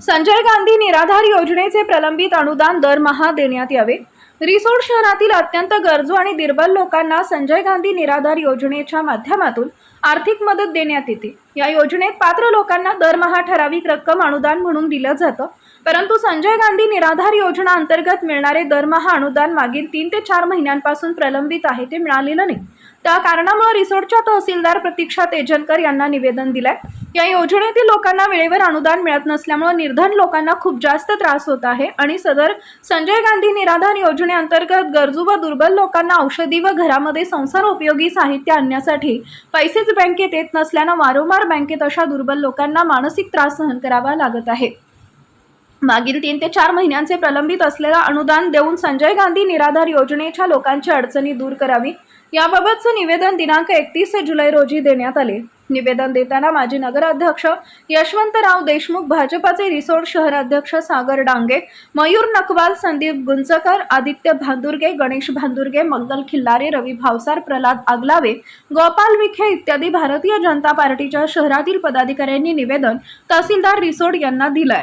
संजय गांधी निराधार योजनेचे प्रलंबित अनुदान दरमहा देण्यात यावे. रिसोड शहरातील अत्यंत गरजू आणि दुर्बल लोकांना संजय गांधी निराधार योजनेच्या माध्यमातून आर्थिक मदत देण्यात येते. या योजनेत पात्र लोकांना दरमहा ठराविक रक्कम अनुदान म्हणून दिलं जातं. परंतु संजय गांधी निराधार योजना अंतर्गत मिळणारे दरमहा अनुदान मागील तीन ते चार महिन्यांपासून प्रलंबित आहे ते मिळालेलं नाही. त्या कारणामुळे रिसोडच्या तहसीलदार प्रतीक्षा तेजनकर यांना निवेदन दिलंय. या योजनेतील लोकांना वेळेवर अनुदान मिळत नसल्यामुळे निर्धन लोकांना खूप जास्त त्रास होत आहे आणि सदर संजय गांधी निराधार योजनेअंतर्गत गरजू व दुर्बल लोकांना औषधी व घरामध्ये संसार उपयोगी साहित्य आणण्यासाठी पैसेच बँकेत येत नसल्यानं वारंवार बँकेत अशा दुर्बल लोकांना मानसिक त्रास सहन करावा लागत आहे. मागील तीन ते चार महिन्यांचे प्रलंबित असलेला अनुदान देऊन संजय गांधी निराधार योजनेच्या लोकांची अडचणी दूर करावी याबाबतचं निवेदन दिनांक एकतीस जुलै रोजी देण्यात आले. निवेदन देताना माजी नगराध्यक्ष यशवंतराव देशमुख भाजपाचे रिसोड शहराध्यक्ष सागर डांगे मयूर नकवाल संदीप गुंजकर आदित्य भांदुर्गे गणेश भांदुर्गे मंगल खिल्लारे रवी भावसार प्रल्हाद आगलावे गोपाल विखे इत्यादी भारतीय जनता पार्टीच्या शहरातील पदाधिकाऱ्यांनी निवेदन तहसीलदार रिसोड यांना दिलंय.